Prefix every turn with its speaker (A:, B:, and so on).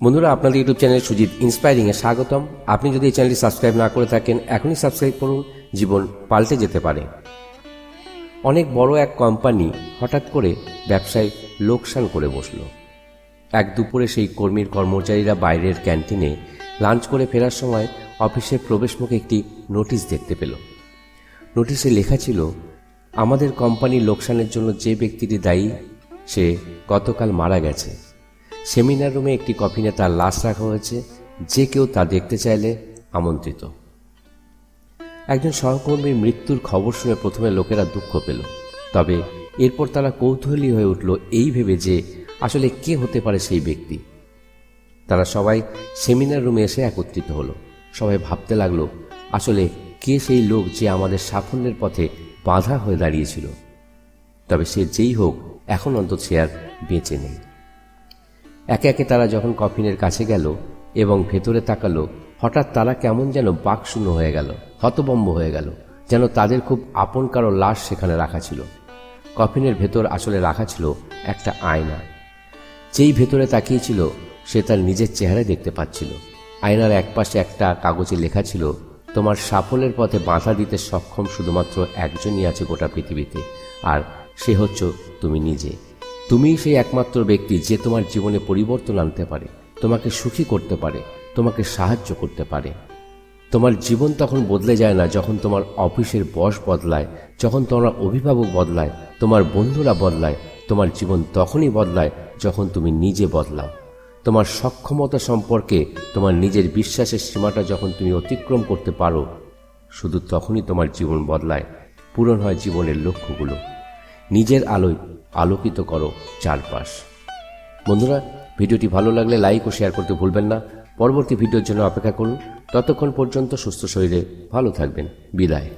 A: বন্ধুরা, আপনাদের YouTube channel Sujit inspiring এ স্বাগতম। আপনি যদি এই চ্যানেলটি সাবস্ক্রাইব না করে থাকেন, এখনই সাবস্ক্রাইব করুন, জীবন পাল্টে যেতে পারে। অনেক বড় এক কোম্পানি হঠাৎ করে ব্যবসায় লোকসান করে বসল। এক দুপুরে সেই কর্মীর কর্মচারীরা বাইরের ক্যান্টিনে লাঞ্চ করে ফেরার সময় অফিসের প্রবেশমুখে একটি নোটিশ দেখতে পেল। নোটিশে লেখা ছিল, আমাদের কোম্পানির লোকসানের জন্য যে ব্যক্তিটি দায়ী, সে গতকাল মারা গেছে। সেমিনার রুমে একটি কফিনে তার লাশ রাখা হয়েছে। যে কেউ তা দেখতে চাইলে আমন্ত্রিত। একজন সহকর্মীর মৃত্যুর খবর শুনে প্রথমে লোকেরা দুঃখ পেল। তবে এরপর তারা কৌতূহলী হয়ে উঠল এই ভেবে যে আসলে কে হতে পারে সেই ব্যক্তি। তারা সবাই সেমিনার রুমে এসে একত্রিত হলো। সবাই ভাবতে লাগল, আসলে কে সেই লোক যে আমাদের সাফল্যের পথে বাধা হয়ে দাঁড়িয়েছিল? তবে সে যেই হোক, এখন অন্তত সে আর বেঁচে নেই। একে একে তারা যখন কফিনের কাছে গেল এবং ভেতরে তাকালো, হঠাৎ তারা কেমন যেন বাকশূন্য হয়ে গেল, হতবম্ব হয়ে গেল, যেন তাদের খুব আপন কারও লাশ সেখানে রাখা ছিল। কফিনের ভেতর আসলে রাখা ছিল একটা আয়না। যেই ভেতরে তাকিয়েছিল সে তার নিজের চেহারা দেখতে পাচ্ছিল। আয়নার একপাশে একটা কাগজে লেখা ছিল, তোমার সাফল্যের পথে বাধা দিতে সক্ষম শুধুমাত্র একজনই আছে গোটা পৃথিবীতে, আর সে হচ্ছে তুমি নিজে। তুমিই সেই একমাত্র ব্যক্তি যে তোমার জীবনে পরিবর্তন আনতে পারে, তোমাকে সুখী করতে পারে, তোমাকে সাহায্য করতে পারে। তোমার জীবন তখন বদলে যায় না যখন তোমার অফিসের বস বদলায়, যখন তোমার অভিভাবক বদলায়, তোমার বন্ধুরা বদলায়, তোমার জীবন তখনই বদলায় যখন তুমি নিজে বদলাও। তোমার সক্ষমতা সম্পর্কে, তোমার নিজের বিশ্বাসের সীমাটা যখন তুমি অতিক্রম করতে পারো, শুধু তখনই তোমার জীবন বদলায়, পূরণ হয় জীবনের লক্ষ্যগুলো। নিজের আলোয় আলোকিত করো চারপাশ। বন্ধুরা, ভিডিওটি ভালো লাগলে লাইক ও শেয়ার করতে ভুলবেন না। পরবর্তী ভিডিওর জন্য অপেক্ষা করুন। ততক্ষণ পর্যন্ত সুস্থ শরীরে ভালো থাকবেন। বিদায়।